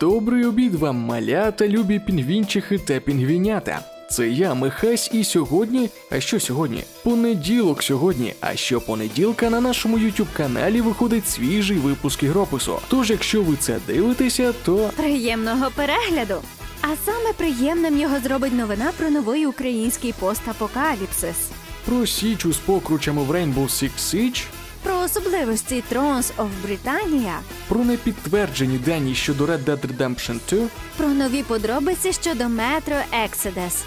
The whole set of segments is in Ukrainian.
Добрий обід вам, малята, любі пінгвінчихи та пінгвінята. Це я, Михась, і сьогодні. А що сьогодні? Понеділок сьогодні. А що понеділка на нашому youtube каналі виходить свіжий випуск ігропису. Тож, якщо ви це дивитеся, то Приємного перегляду! А саме приємним його зробить новина про новий український постапокаліпсис, про січу з покручами в Rainbow Six Siege, про особливості Thrones of Britannia, про непідтверджені дані щодо Red Dead Redemption 2. про нові подробиці щодо Metro Exodus.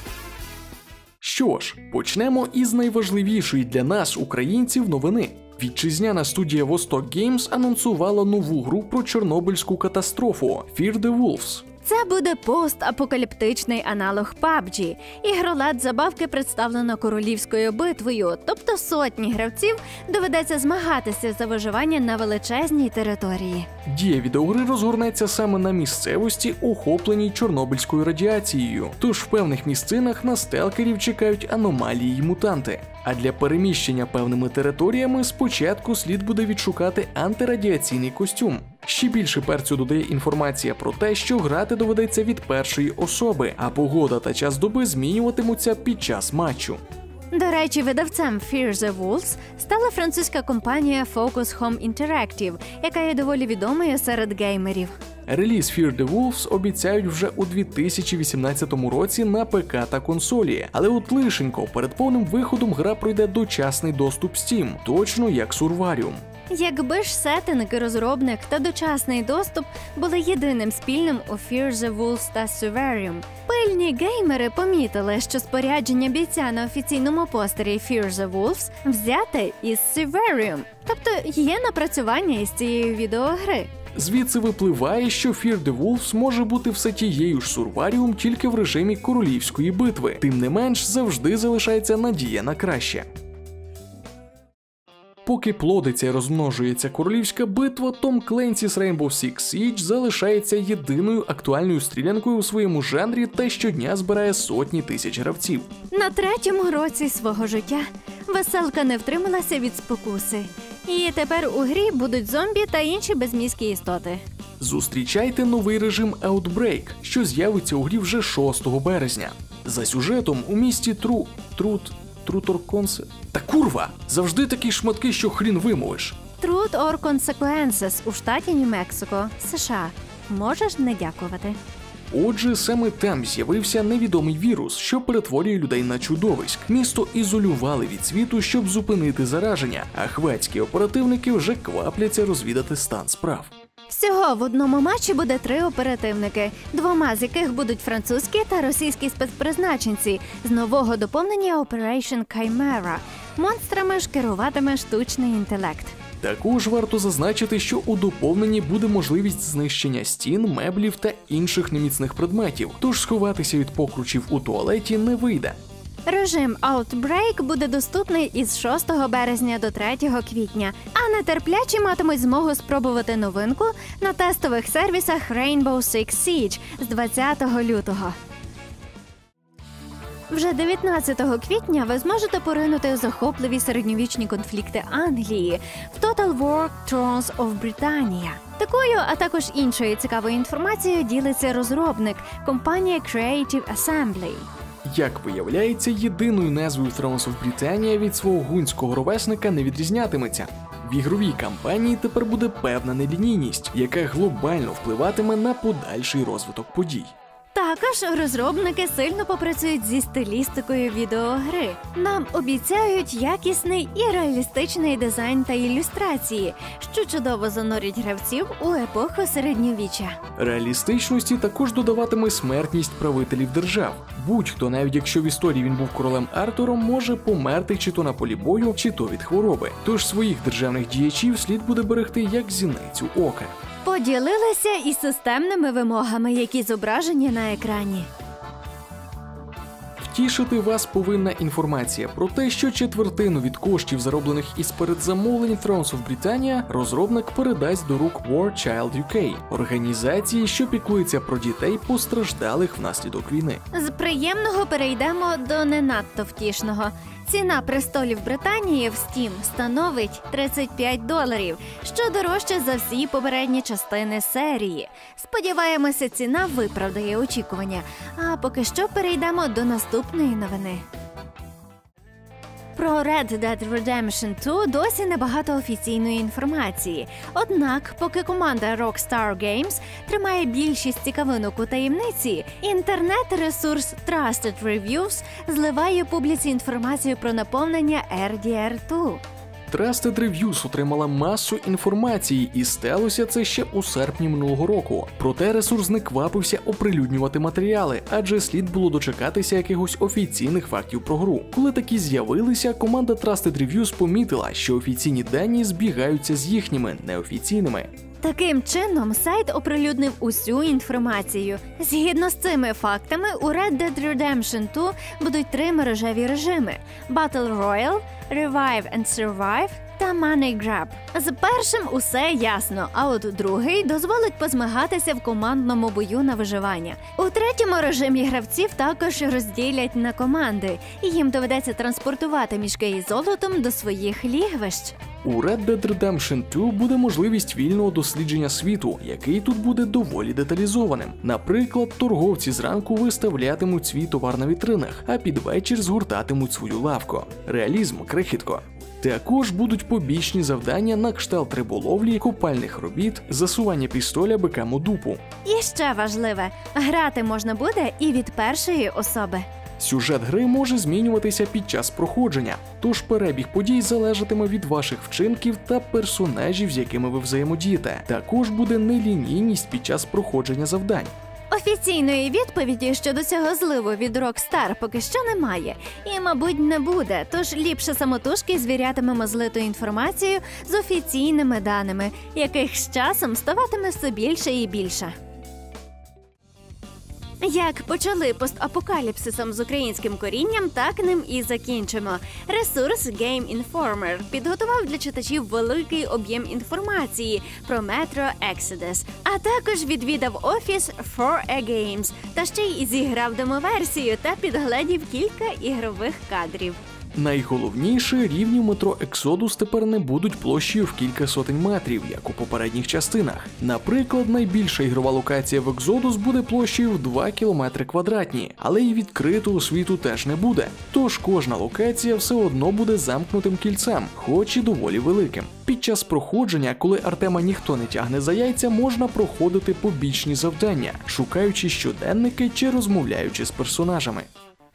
Що ж, почнемо із найважливішої для нас, українців, новини. Вітчизняна студія Vostok Games анонсувала нову гру про Чорнобильську катастрофу Fear the Wolves. Це буде постапокаліптичний аналог PUBG. Ігролад забавки представлено королівською битвою, тобто сотні гравців доведеться змагатися за виживання на величезній території. Дія відеогри розгорнеться саме на місцевості, охопленій Чорнобильською радіацією. Тож в певних місцинах на сталкерів чекають аномалії й мутанти. А для переміщення певними територіями спочатку слід буде відшукати антирадіаційний костюм. Ще більше перцю додає інформація про те, що грати доведеться від першої особи, а погода та час доби змінюватимуться під час матчу. До речі, видавцем Fear the Wolves стала французька компанія Focus Home Interactive, яка є доволі відомою серед геймерів. Реліз Fear the Wolves обіцяють вже у 2018 році на ПК та консолі, але от лишенько перед повним виходом гра пройде дочасний доступ Steam, точно як Survarium. Якби ж сеттинг, розробник та дочасний доступ були єдиним спільним у Fear the Wolves та Suvarium. Пильні геймери помітили, що спорядження бійця на офіційному постері Fear the Wolves взяте із Suvarium, тобто є напрацювання із цієї відеогри. Звідси випливає, що Fear the Wolves може бути все тією ж Сурваріум тільки в режимі королівської битви. Тим не менш, завжди залишається надія на краще. Поки плодиться і розмножується королівська битва, Том Кленсі з Rainbow Six Siege залишається єдиною актуальною стрілянкою у своєму жанрі та щодня збирає сотні тисяч гравців. На третьому році свого життя веселка не втрималася від спокуси. І тепер у грі будуть зомбі та інші безмізкі істоти. Зустрічайте новий режим Outbreak, що з'явиться у грі вже 6 березня. За сюжетом у місті Тру Трут Труторконсе. Та курва! Завжди такі шматки, що хрін вимовиш. Truth or Consequences у штаті Нью-Мексико, США. Можеш не дякувати. Отже, саме там з'явився невідомий вірус, що перетворює людей на чудовиськ. Місто ізолювали від світу, щоб зупинити зараження, а хвацькі оперативники вже квапляться розвідати стан справ. Всього в одному матчі буде три оперативники, двома з яких будуть французькі та російські спецпризначенці з нового доповнення Operation Chimera. Монстрами ж керуватиме штучний інтелект. Також варто зазначити, що у доповненні буде можливість знищення стін, меблів та інших неміцних предметів, тож сховатися від покручів у туалеті не вийде. Режим Outbreak буде доступний із 6 березня до 3 квітня, а нетерплячі матимуть змогу спробувати новинку на тестових сервісах Rainbow Six Siege з 20 лютого. Вже 19 квітня ви зможете поринути захопливі середньовічні конфлікти Англії в Total War Thrones of Britannia. Такою, а також іншою цікавою інформацією ділиться розробник компанія Creative Assembly. Як виявляється, єдиною назвою of Britannia від свого гунського ровесника не відрізнятиметься. В ігровій кампанії тепер буде певна нелінійність, яка глобально впливатиме на подальший розвиток подій. Також розробники сильно попрацюють зі стилістикою відеогри. Нам обіцяють якісний і реалістичний дизайн та ілюстрації, що чудово занорять гравців у епоху середньовіччя. Реалістичності також додаватиме смертність правителів держав. Будь-хто, навіть якщо в історії він був королем Артуром, може померти чи то на полі бою, чи то від хвороби. Тож своїх державних діячів слід буде берегти як зіницю ока. Поділилися і системними вимогами, які зображені на екрані. Втішити вас повинна інформація про те, що четвертину від коштів, зароблених із передзамовлень Thrones of Britannia, розробник передасть до рук War Child UK, організації, що піклується про дітей, постраждалих внаслідок війни. З приємного перейдемо до не надто втішного. Ціна престолів Британії в Steam становить 35 доларів, що дорожче за всі попередні частини серії. Сподіваємося, ціна виправдає очікування. А поки що перейдемо до наступної новини. Про Red Dead Redemption 2 досі небагато офіційної інформації. Однак, поки команда Rockstar Games тримає більшість цікавинок у таємниці, інтернет-ресурс Trusted Reviews зливає публіці інформацію про наповнення RDR2. Trusted Reviews отримала масу інформації, і сталося це ще у серпні минулого року. Проте ресурс не квапився оприлюднювати матеріали, адже слід було дочекатися якихось офіційних фактів про гру. Коли такі з'явилися, команда Trusted Reviews помітила, що офіційні дані збігаються з їхніми неофіційними. Таким чином, сайт оприлюднив усю інформацію. Згідно з цими фактами, у Red Dead Redemption 2 будуть три мережеві режими: Battle Royale, Revive and Survive та Money Grab. З першим усе ясно, а от другий дозволить позмагатися в командному бою на виживання. У третьому режимі гравців також розділять на команди, і їм доведеться транспортувати мішки із золотом до своїх лігвищ. У Red Dead Redemption 2 буде можливість вільного дослідження світу, який тут буде доволі деталізованим. Наприклад, торговці зранку виставлятимуть свій товар на вітринах, а під вечір згортатимуть свою лавку. Реалізм крихітко. Також будуть побічні завдання на кшталт риболовлі, копальних робіт, засування пістоля бикам у дупу. І ще важливе: грати можна буде і від першої особи. Сюжет гри може змінюватися під час проходження, тож перебіг подій залежатиме від ваших вчинків та персонажів, з якими ви взаємодієте. Також буде нелінійність під час проходження завдань. Офіційної відповіді щодо цього зливу від Rockstar поки що немає, і, мабуть, не буде. Тож ліпше самотужки звірятимемо злиту інформацію з офіційними даними, яких з часом ставатиме все більше і більше. Як почали постапокаліпсисом з українським корінням, так ним і закінчимо. Ресурс Game Informer підготував для читачів великий об'єм інформації про Metro Exodus, а також відвідав офіс 4A Games та ще й зіграв демоверсію та підгледів кілька ігрових кадрів. Найголовніше рівні метро Ексодус тепер не будуть площею в кілька сотень метрів, як у попередніх частинах. Наприклад, найбільша ігрова локація в Ексодус буде площею в 2 км квадратні, але й відкритого світу теж не буде. Тож кожна локація все одно буде замкнутим кільцем, хоч і доволі великим. Під час проходження, коли Артема ніхто не тягне за яйця, можна проходити побічні завдання, шукаючи щоденники чи розмовляючи з персонажами.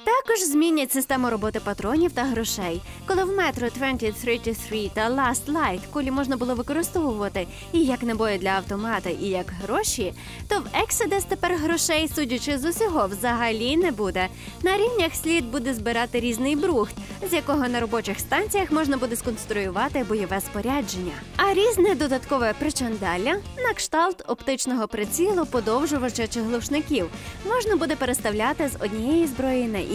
Також змінять систему роботи патронів та грошей. Коли в Metro 2033 та Last Light кулі можна було використовувати і як набої для автомата, і як гроші, то в Exodus тепер грошей, судячи з усього, взагалі не буде. На рівнях слід буде збирати різний брухт, з якого на робочих станціях можна буде сконструювати бойове спорядження. А різне додаткове причандалля на кшталт оптичного прицілу, подовжувача чи глушників можна буде переставляти з однієї зброї на.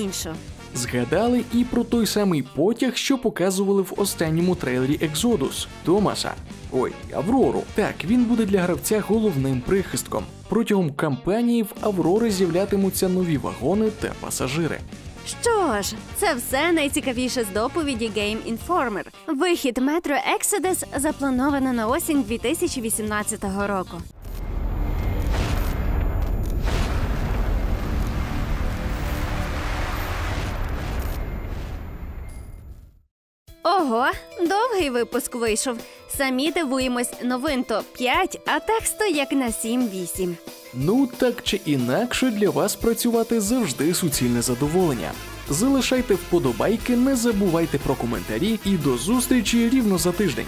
Згадали і про той самий потяг, що показували в останньому трейлері Exodus Томаса. Ой, Аврору. Так, він буде для гравця головним прихистком. Протягом кампанії в Аврори з'являтимуться нові вагони та пасажири. Що ж, це все найцікавіше з доповіді Game Informer. Вихід Metro Exodus заплановано на осінь 2018 року. Ого, довгий випуск вийшов. Самі дивуємось новин топ 5, а тексту як на 7-8. Ну так чи інакше для вас працювати завжди суцільне задоволення. Залишайте вподобайки, не забувайте про коментарі і до зустрічі рівно за тиждень.